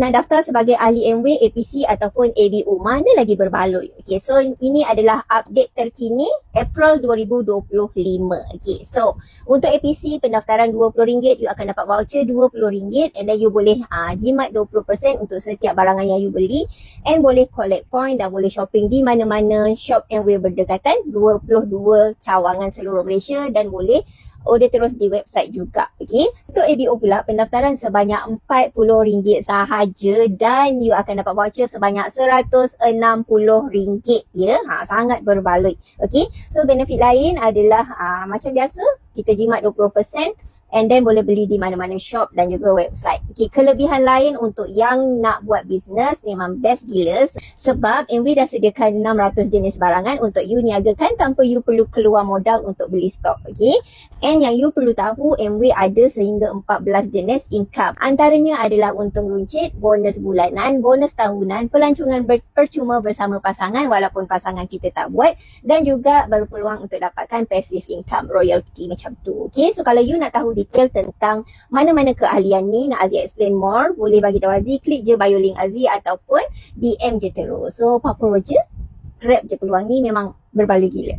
nak daftar sebagai ahli MW, APC ataupun ABU. Mana lagi berbaloi? Okay, so ini adalah update terkini April 2025. Okay, so untuk APC pendaftaran RM20, you akan dapat voucher RM20 and then you boleh uh, jimat 20% untuk setiap barangan yang you beli and boleh collect point dan boleh shopping di mana-mana shop MW berdekatan 22 cawangan seluruh Malaysia dan boleh order terus di website juga. Okey. Untuk ABO pula pendaftaran sebanyak RM40 sahaja dan you akan dapat voucher sebanyak RM160 ya. Ha sangat berbaloi. Okey. So benefit lain adalah uh, macam biasa kita jimat 20% and then boleh beli di mana-mana shop dan juga website. Okay, kelebihan lain untuk yang nak buat bisnes memang best gila sebab MW dah sediakan 600 jenis barangan untuk you niagakan tanpa you perlu keluar modal untuk beli stok. Okay, and yang you perlu tahu MW ada sehingga 14 jenis income. Antaranya adalah untung runcit, bonus bulanan, bonus tahunan, pelancongan ber- percuma bersama pasangan walaupun pasangan kita tak buat dan juga berpeluang untuk dapatkan passive income royalty macam tu. Okay, so kalau you nak tahu detail tentang mana-mana keahlian ni. Nak Aziz explain more boleh bagi tahu Aziz klik je bio link Aziz ataupun DM je terus. So apa-apa je grab je peluang ni memang berbaloi gila